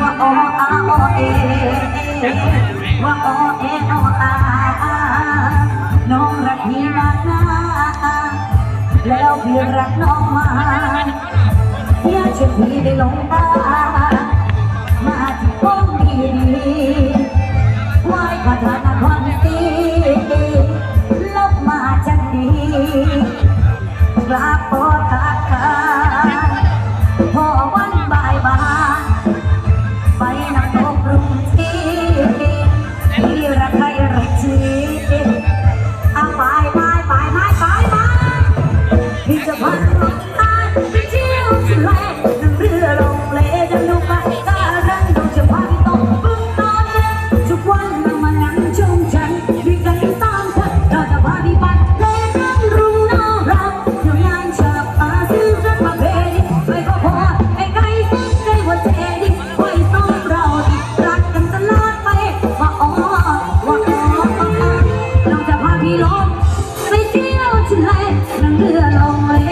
ว่าโออาโอเอว่าโอเอโออาน้องรักพี่นะแล้วพี่รักน้องมาอย่าเชื่อพี่ได้ลงตามาที่ป้องดีดีไหวพาดธาตุความดีลบมาจันดีกลับป 浪花浪花。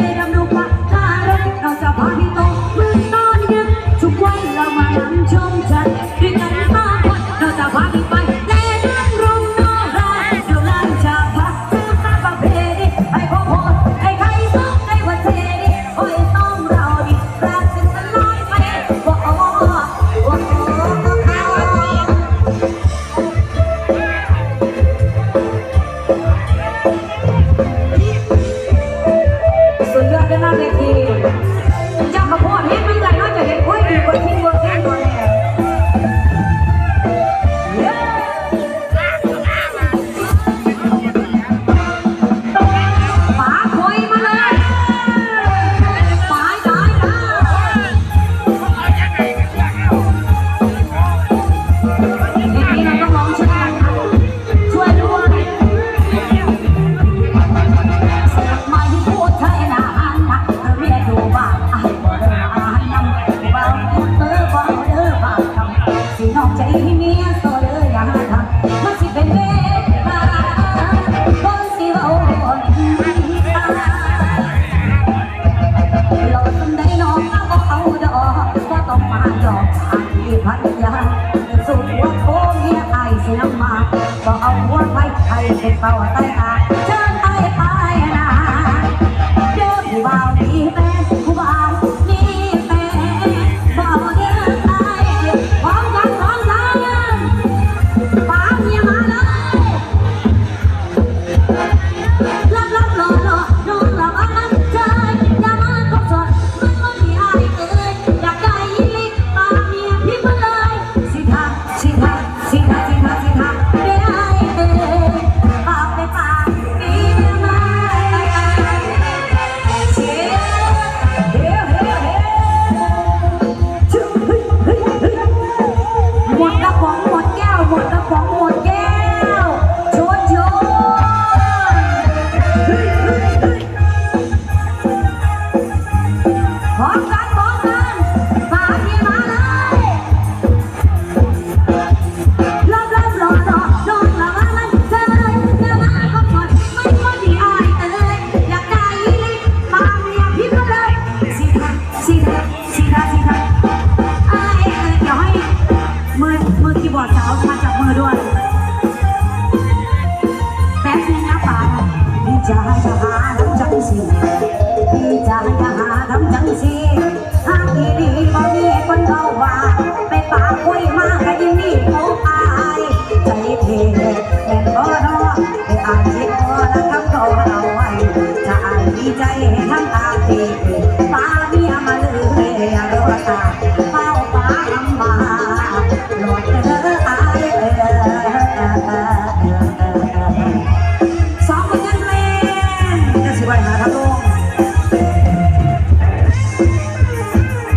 พันยาสุขว่าโคเมียไอเสียมาก็เอาหัวไปไทยเป็นเป่าไต้ ทำจังสี